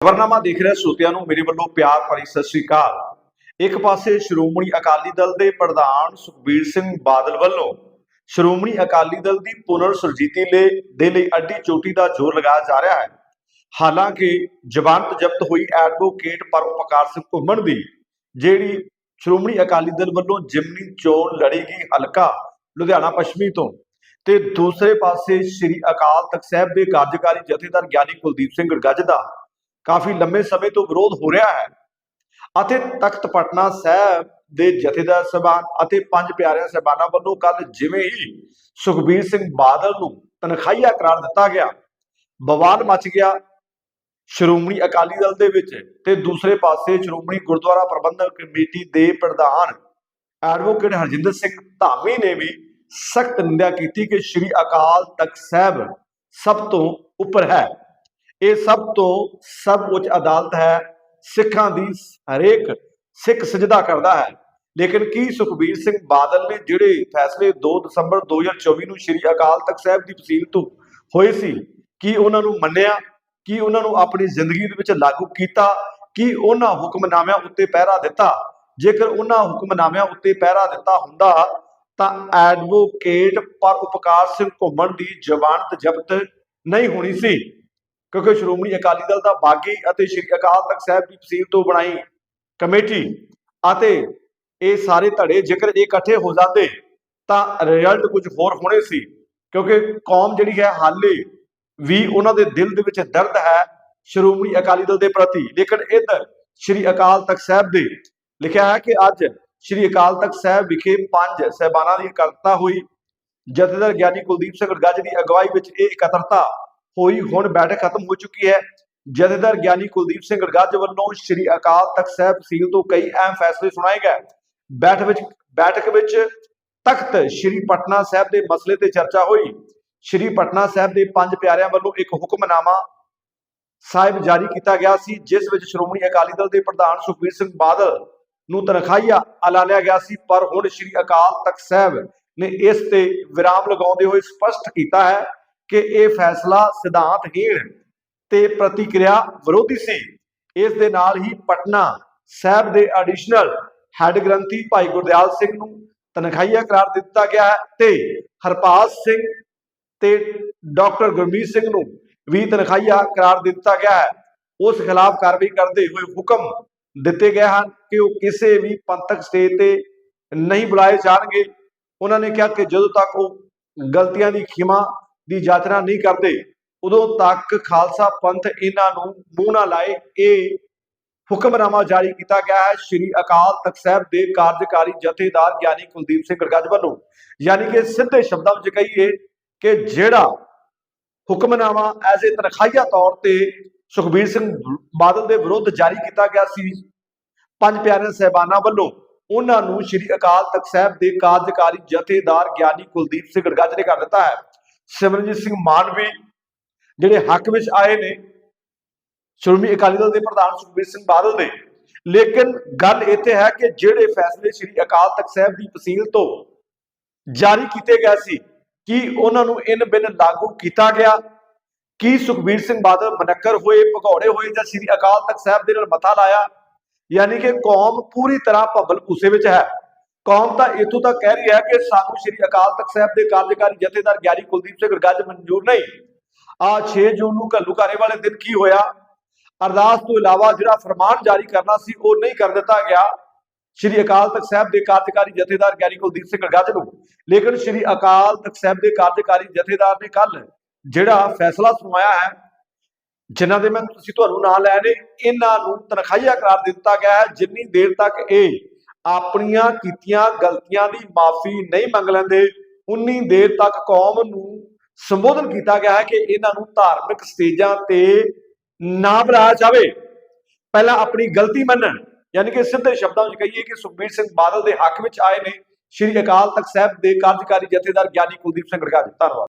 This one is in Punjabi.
ਖਬਰਨਾਮਾ ਦੇਖ ਰਹੇ ਸੋਤਿਆਂ ਨੂੰ ਮੇਰੇ ਵੱਲੋਂ ਪਿਆਰ ਭਰੀ ਸਤਿ ਸ੍ਰੀ ਅਕਾਲ। ਇੱਕ ਪਾਸੇ ਸ਼੍ਰੋਮਣੀ ਅਕਾਲੀ ਦਲ ਦੇ ਪ੍ਰਧਾਨ ਸੁਖਬੀਰ ਸਿੰਘ ਬਾਦਲ ਵੱਲੋਂ ਸ਼੍ਰੋਮਣੀ ਅਕਾਲੀ ਦਲ ਦੀ ਪੁਨਰ ਸੁਰਜੀਤੀ ਲਈ ਦੇ ਲਈ ਅੱਡੀ ਚੋਟੀ ਦਾ ਜ਼ੋਰ ਲਗਾਇਆ ਜਾ ਰਿਹਾ ਹੈ। ਹਾਲਾਂਕਿ ਜ਼ਮਾਨਤ ਜ਼ਬਤ ਹੋਈ ਐਡਵੋਕੇਟ ਪਰਮਪਕਾਰ ਸਿੰਘ ਘੁੰਮਣ ਦੀ, ਜਿਹੜੀ ਸ਼੍ਰੋਮਣੀ ਅਕਾਲੀ ਦਲ ਵੱਲੋਂ ਜਿਮਨੀ ਚੋਣ ਲੜੇਗੀ ਹਲਕਾ ਲੁਧਿਆਣਾ ਪੱਛਮੀ ਤੋਂ ਤੇ ਦੂਸਰੇ ਪਾਸੇ ਸ੍ਰੀ ਅਕਾਲ ਤਖਤ ਸਾਹਿਬ ਦੇ ਕਾਰਜਕਾਰੀ ਜਥੇਦਾਰ ਗਿਆਨੀ ਕੁਲਦੀਪ ਸਿੰਘ ਗੜਗੱਜ ਦਾ ਕਾਫੀ ਲੰਮੇ ਸਮੇਂ ਤੋਂ ਵਿਰੋਧ ਹੋ ਰਿਹਾ ਹੈ। ਅਤੇ ਤਖਤ ਪਟਨਾ ਸਾਹਿਬ ਦੇ ਜਥੇਦਾਰ ਸਭਾਨ ਅਤੇ ਪੰਜ ਪਿਆਰਿਆਂ ਸਹਿਬਾਨਾਂ ਵੱਲੋਂ ਕੱਲ ਜਿਵੇਂ ਹੀ ਸੁਖਬੀਰ ਸਿੰਘ ਬਾਦਲ ਨੂੰ ਤਨਖਾਹੀਆ ਕਰਾਰ ਦਿੱਤਾ ਗਿਆ, ਬਵਾਲ ਮਚ ਗਿਆ ਸ਼੍ਰੋਮਣੀ ਅਕਾਲੀ ਦਲ ਦੇ ਵਿੱਚ ਤੇ ਦੂਸਰੇ ਪਾਸੇ ਸ਼੍ਰੋਮਣੀ ਗੁਰਦੁਆਰਾ ਪ੍ਰਬੰਧਕ ਕਮੇਟੀ ਦੇ ਪ੍ਰਧਾਨ ਐਡਵੋਕੇਟ ਹਰਜਿੰਦਰ ਸਿੰਘ ਧਾਮੀ ਨੇ ਵੀ ਸਖਤ ਨਿੰਦਿਆ ਕੀਤੀ ਕਿ ਸ਼੍ਰੀ ਅਕਾਲ ਤਖਤ ਸਾਹਿਬ ਸਭ ਤੋਂ ਉੱਪਰ ਹੈ। ਇਹ ਸਭ ਤੋਂ ਸਭ ਉੱਚ ਅਦਾਲਤ ਹੈ, ਸਿੱਖਾਂ ਦੀ ਹਰੇਕ ਸਿੱਖ ਸਜਦਾ ਕਰਦਾ ਹੈ। ਲੇਕਿਨ ਕੀ ਸੁਖਬੀਰ ਸਿੰਘ ਬਾਦਲ ਨੇ ਜਿਹੜੇ ਫੈਸਲੇ 2 ਦਸੰਬਰ 2024 ਨੂੰ ਸ਼੍ਰੀ ਅਕਾਲ ਤਖਤ ਸਾਹਿਬ ਦੀ ਤਹਿਸੀਲ ਤੋਂ ਹੋਏ ਸੀ, ਕੀ ਉਹਨਾਂ ਨੂੰ ਮੰਨਿਆ, ਕੀ ਉਹਨਾਂ ਨੂੰ ਆਪਣੀ ਜ਼ਿੰਦਗੀ ਦੇ ਵਿੱਚ ਲਾਗੂ ਕੀਤਾ, ਕੀ ਉਹਨਾਂ ਹੁਕਮਨਾਮਿਆਂ ਉੱਤੇ ਪਹਿਰਾ ਦਿੱਤਾ? ਜੇਕਰ ਉਹਨਾਂ ਹੁਕਮਨਾਮਿਆਂ ਉੱਤੇ ਪਹਿਰਾ ਦਿੱਤਾ ਹੁੰਦਾ, ਤਾਂ ਐਡਵੋਕੇਟ ਪਰ ਉਪਕਾਰ ਸਿੰਘ ਘੁੰਮਣ ਦੀ ਜ਼ਮਾਨਤ ਜ਼ਬਤ ਨਹੀਂ ਹੋਣੀ ਸੀ। ਕਿਉਂਕਿ ਸ਼੍ਰੋਮਣੀ ਅਕਾਲੀ ਦਲ ਦਾ ਬਾਗੀ ਅਤੇ ਸ਼੍ਰੀ ਅਕਾਲ ਤਖਤ ਸਾਹਿਬ ਦੀ ਤਹਿਸੀਲ ਤੋਂ ਬਣਾਈ ਕਮੇਟੀ ਅਤੇ ਇਹ ਸਾਰੇ ਧੜੇ ਜੇਕਰ ਇਕੱਠੇ ਹੋ ਜਾਂਦੇ ਤਾਂ ਰਿਜ਼ਲਟ ਕੁਝ ਹੋਰ ਹੋਣੇ ਸੀ। ਕਿਉਂਕਿ ਕੌਮ ਜਿਹੜੀ ਹੈ ਹਾਲੇ ਵੀ ਉਹਨਾਂ ਦੇ ਦਿਲ ਦੇ ਵਿੱਚ ਦਰਦ ਹੈ ਸ਼੍ਰੋਮਣੀ ਅਕਾਲੀ ਦਲ ਦੇ ਪ੍ਰਤੀ। ਲੇਕਿਨ ਇੱਧਰ ਸ਼੍ਰੀ ਅਕਾਲ ਤਖਤ ਸਾਹਿਬ ਦੇ ਲਿਖਿਆ ਹੈ ਕਿ ਅੱਜ ਸ਼੍ਰੀ ਅਕਾਲ ਤਖਤ ਸਾਹਿਬ ਵਿਖੇ ਪੰਜ ਸਹਿਬਾਨਾਂ ਦੀ ਇਕੱਤਰਤਾ ਹੋਈ। ਜਥੇਦਾਰ ਗਿਆਨੀ ਕੁਲਦੀਪ ਸਿੰਘ ਗੱਜ ਦੀ ਅਗਵਾਈ ਵਿੱਚ ਇਹ ਇਕੱਤਰਤਾ ਹੋਈ ਹੁਣ ਬੈਠਕ ਖਤਮ ਹੋ ਚੁੱਕੀ ਹੈ। ਜਥੇਦਾਰ ਗਿਆਨੀ ਕੁਲਦੀਪ ਸਿੰਘ ਗੱਜ ਵੱਲੋਂ ਸ਼੍ਰੀ ਅਕਾਲ ਤਖਤ ਸਾਹਿਬ ਤਹਿਸੀਲ ਤੋਂ ਕਈ ਅਹਿਮ ਫੈਸਲੇ ਸੁਣਾਏ ਗਏ। ਬੈਠਕ ਵਿੱਚ ਬੈਠਕ ਵਿੱਚ ਤਖਤ ਸ਼੍ਰੀ ਪਟਨਾ ਸਾਹਿਬ ਦੇ ਮਸਲੇ ਤੇ ਚਰਚਾ ਹੋਈ। ਸ਼੍ਰੀ ਪਟਨਾ ਸਾਹਿਬ ਦੇ ਪੰਜ ਪਿਆਰਿਆਂ ਵੱਲੋਂ ਇੱਕ ਹੁਕਮਨਾਮਾ ਸਾਹਿਬ ਜਾਰੀ ਕੀਤਾ ਗਿਆ ਸੀ, ਜਿਸ ਵਿੱਚ ਸ਼੍ਰੋਮਣੀ ਅਕਾਲੀ ਦਲ ਦੇ ਪ੍ਰਧਾਨ ਸੁਖਬੀਰ ਸਿੰਘ ਬਾਦਲ ਨੂੰ ਤਨਖਾਹੀਆ ਐਲਾਨਿਆ ਗਿਆ ਸੀ, ਪਰ ਹੁਣ ਸ਼੍ਰੀ ਅਕਾਲ ਤਖਤ ਸਾਹਿਬ ਨੇ ਇਸ ਤੇ ਵਿਰਾਮ ਲਗਾਉਂਦੇ ਹੋਏ ਸਪਸ਼ਟ ਕੀਤਾ ਹੈ ਕਿ ਇਹ ਫੈਸਲਾ ਸਿਧਾਂਤਹੀਣ ਤੇ ਪ੍ਰਤੀਕਿਰਿਆ ਵਿਰੋਧੀ ਸੀ। ਇਸ ਦੇ ਨਾਲ ਹੀ ਪਟਨਾ ਸਾਹਿਬ ਦੇ ਐਡੀਸ਼ਨਲ ਹੈੱਡ ਗ੍ਰੰਥੀ ਭਾਈ ਗੁਰਦਿਆਲ ਸਿੰਘ ਨੂੰ ਤਨਖਾਹੀਆ ਕਰਾਰ ਦਿੱਤਾ ਗਿਆ ਹੈ ਤੇ ਹਰਪਾਲ ਸਿੰਘ ਤੇ ਡਾਕਟਰ ਗੁਰਮੀਤ ਸਿੰਘ ਨੂੰ ਵੀ ਤਨਖਾਹੀਆ ਕਰਾਰ ਦਿੱਤਾ ਗਿਆ ਹੈ। ਉਸ ਖਿਲਾਫ ਕਾਰਵਾਈ ਕਰਦੇ ਹੋਏ ਹੁਕਮ ਦਿੱਤੇ ਗਏ ਹਨ ਕਿ ਉਹ ਕਿਸੇ ਵੀ ਪੰਥਕ ਸਟੇਜ ਤੇ ਨਹੀਂ ਬੁਲਾਏ ਜਾਣਗੇ। ਉਹਨਾਂ ਨੇ ਕਿਹਾ ਕਿ ਜਦੋਂ ਤੱਕ ਉਹ ਗਲਤੀਆਂ ਦੀ ਖਿਮਾ ਦੀ ਯਾਤਰਾ ਨਹੀਂ ਕਰਦੇ। ਉਦੋਂ ਤੱਕ ਖਾਲਸਾ ਪੰਥ ਇਹਨਾਂ ਨੂੰ ਮੂੰਹ ਨਾ ਲਾਏ। ਇਹ ਹੁਕਮਨਾਮਾ ਜਾਰੀ ਕੀਤਾ ਗਿਆ ਹੈ ਸ਼੍ਰੀ ਅਕਾਲ ਤਖਤ ਸਾਹਿਬ ਦੇ ਕਾਰਜਕਾਰੀ ਜਥੇਦਾਰ ਗਿਆਨੀ ਕੁਲਦੀਪ ਸਿੰਘ ਗੜਗੱਜ ਵੱਲੋਂ। ਯਾਨੀ ਕਿ ਸਿੱਧੇ ਸ਼ਬਦਾਂ ਵਿੱਚ ਕਹੀਏ ਕਿ ਜਿਹੜਾ ਹੁਕਮਨਾਮਾ ਐਜ਼ ਏ ਤਨਖਾਹੀਆ ਤੌਰ ਤੇ ਸੁਖਬੀਰ ਸਿੰਘ ਬਾਦਲ ਦੇ ਵਿਰੁੱਧ ਜਾਰੀ ਕੀਤਾ ਗਿਆ ਸੀ, ਪੰਜ ਪਿਆਰਿਆਂ ਸਹਿਬਾਨਾਂ ਵੱਲੋਂ ਉਹਨਾਂ ਨੂੰ ਸ਼੍ਰੀ ਅਕਾਲ ਤਖਤ ਸਾਹਿਬ ਦੇ ਕਾਰਜਕਾਰੀ ਜਥੇਦਾਰ ਗਿਆਨੀ ਕੁਲਦੀਪ ਸਿੰਘ ਗੜਗੱਜ ਨੇ ਕਰ ਦਿੱਤਾ ਹੈ। ਸਿਮਰਨਜੀਤ ਸਿੰਘ ਮਾਨਵੀ ਜਿਹੜੇ ਹੱਕ ਵਿੱਚ ਆਏ ਨੇ, ਸ਼੍ਰੋਮਣੀ ਅਕਾਲੀ ਦਲ ਦੇ ਪ੍ਰਧਾਨ ਸੁਖਬੀਰ ਸਿੰਘ ਬਾਦਲ ਦੇ। ਲੇਕਿਨ ਗੱਲ ਇੱਥੇ ਹੈ ਕਿ ਜਿਹੜੇ ਫੈਸਲੇ ਸ਼੍ਰੀ ਅਕਾਲ ਤਖਤ ਸਾਹਿਬ ਦੀ ਤਹਿਸੀਲ ਤੋਂ ਜਾਰੀ ਕੀਤੇ ਗਏ ਸੀ, ਕਿ ਉਹਨਾਂ ਨੂੰ ਇਨ ਬਿਨ ਲਾਗੂ ਕੀਤਾ ਗਿਆ? ਕੀ ਸੁਖਬੀਰ ਸਿੰਘ ਬਾਦਲ ਮਨਕਰ ਹੋਏ, ਭਗੌੜੇ ਹੋਏ ਜਾਂ ਸ਼੍ਰੀ ਅਕਾਲ ਤਖਤ ਸਾਹਿਬ ਦੇ ਨਾਲ ਮੱਥਾ ਲਾਇਆ? ਯਾਨੀ ਕਿ ਕੌਮ ਪੂਰੀ ਤਰ੍ਹਾਂ ਭੱਬਲ ਭੂਸੇ ਵਿੱਚ ਹੈ। ਕੌਮ ਤਾਂ ਇਥੋਂ ਤੱਕ ਕਹਿ ਰਹੀ ਹੈ ਕਿ ਸਾਨੂੰ ਸ਼੍ਰੀ ਅਕਾਲ ਤਖਤ ਸਾਹਿਬ ਦੇ ਕਾਰਜਕਾਰੀ ਜਥੇਦਾਰ ਗਿਆਨੀ ਕੁਲਦੀਪ ਸਿੰਘ ਗੱਜ ਮਨਜ਼ੂਰ ਨਹੀਂ। ਆ 6 ਜੂਨ ਨੂੰ ਘੱਲੂਘਾਰੇ ਵਾਲੇ ਦਿਨ ਕੀ ਹੋਇਆ? ਅਰਦਾਸ ਤੋਂ ਇਲਾਵਾ ਜਿਹੜਾ ਫਰਮਾਨ ਜਾਰੀ ਕਰਨਾ ਸੀ, ਉਹ ਨਹੀਂ ਕਰ ਦਿੱਤਾ ਗਿਆ। ਸ਼੍ਰੀ ਅਕਾਲ ਤਖਤ ਸਾਹਿਬ ਦੇ ਕਾਰਜਕਾਰੀ ਜਥੇਦਾਰ ਗਿਆਨੀ ਕੁਲਦੀਪ ਸਿੰਘ ਗੱਜ ਨੂੰ। ਲੇਕਿਨ ਸ਼੍ਰੀ ਅਕਾਲ ਤਖਤ ਸਾਹਿਬ ਦੇ ਕਾਰਜਕਾਰੀ ਜਥੇਦਾਰ ਨੇ ਕੱਲ ਜਿਹੜਾ ਫੈਸਲਾ ਸੁਣਾਇਆ ਹੈ, ਜਿਨ੍ਹਾਂ ਦੇ ਮੈਂ ਤੁਸੀਂ ਤੁਹਾਨੂੰ ਨਾਂ ਲੈ ਨੇ ਇਹਨਾਂ ਨੂੰ ਤਨਖਾਹੀਆ ਕਰਾਰ ਦਿੱਤਾ ਗਿਆ ਹੈ, ਜਿੰਨੀ ਦੇਰ ਤੱਕ ਇਹ ਆਪਣੀਆਂ ਕੀਤੀਆਂ ਗਲਤੀਆਂ ਦੀ ਮਾਫੀ ਨਹੀਂ ਮੰਗ ਲੈਂਦੇ। ਉਨੀ ਦੇਰ ਤੱਕ ਕੌਮ ਨੂੰ ਸੰਬੋਧਨ ਕੀਤਾ ਗਿਆ ਹੈ ਕਿ ਇਹਨਾਂ ਨੂੰ ਧਾਰਮਿਕ ਸਟੇਜਾਂ ਤੇ ਨਾ ਬੁਲਾਇਆ ਜਾਵੇ। ਪਹਿਲਾਂ ਆਪਣੀ ਗਲਤੀ ਮੰਨਣ, ਯਾਨੀ ਕਿ ਸਿੱਧੇ ਸ਼ਬਦਾਂ ਵਿੱਚ ਕਹੀਏ ਕਿ ਸੁਖਬੀਰ ਸਿੰਘ ਬਾਦਲ ਦੇ ਹੱਕ ਵਿੱਚ ਆਏ ਨੇ। ਸ਼੍ਰੀ ਅਕਾਲ ਤਖਤ ਸਾਹਿਬ ਦੇ ਕਾਰਜਕਾਰੀ ਜਥੇਦਾਰ ਗਿਆਨੀ ਕੁਲਦੀਪ ਸਿੰਘ ਗੜਗੜ ਧੰਨਵਾਦ।